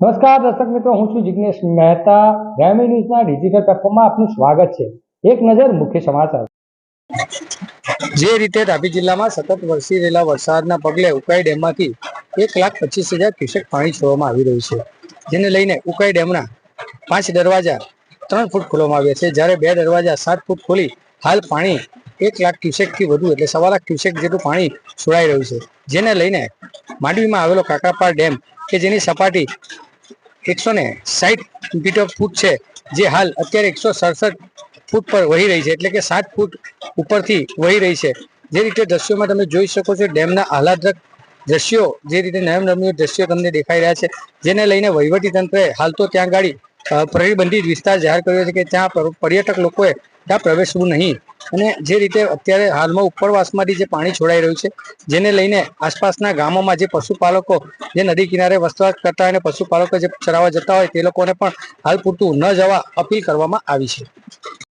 નમસ્કાર, દર્શક મિત્રો, હું છું જિગ્નેશ મહેતા. ગ્રામી ન્યૂઝના ડિજિટલ પ્લેટફોર્મમાં આપનું સ્વાગત છે. એક નજર મુખ્ય સમાચાર. જે રીતે તાપી જિલ્લામાં સતત વરસી રહેલા વરસાદના પગલે ઉકાઈ ડેમમાંથી એક લાખ પચીસ હજાર ક્યુસેક પાણી છોડવામાં આવી રહ્યું છે. જેને લઈને ઉકાઈ ડેમના પાંચ દરવાજા ત્રણ ફૂટ ખોલવામાં આવ્યા છે. જ્યારે બે દરવાજા સાત ફૂટ ખોલી હાલ પાણી એક લાખ ક્યુસેકથી વધુ, એટલે સવા લાખ ક્યુસેક જેટલું પાણી છોડાઈ રહ્યું છે. જેને લઈને માંડવીમાં આવેલો કાકરાપાર ડેમ કે જેની સપાટી એકસો ને સાઠ ઓફ ફૂટ છે, જે હાલ અત્યારે એકસો સડસઠ ફૂટ પર વહી રહી છે, એટલે કે સાત ફૂટ ઉપરથી વહી રહી છે. જે રીતે દ્રશ્યોમાં તમે જોઈ શકો છો, ડેમના આહલાદક દ્રશ્યો, જે રીતે નયનરમ્ય દ્રશ્યો તમને દેખાઈ રહ્યા છે, જેને લઈને વહીવટી તંત્રએ હાલ તો ત્યાં ગાડી પ્રતિબંધિત વિસ્તાર જાહેર કર્યો છે કે ત્યાં પર્યટક લોકોએ ત્યાં પ્રવેશવું નહીં. અને જે રીતે અત્યારે હાલમાં ઉપરવાસમાંથી જે પાણી છોડાઈ રહ્યું છે, જેને લઈને આસપાસના ગામોમાં જે પશુપાલકો, જે નદી કિનારે વસવાટ કરતા અને પશુપાલકો જે ચરાવવા જતા હોય તે લોકોને પણ હાલ પૂરતું ન જવા અપીલ કરવામાં આવી છે.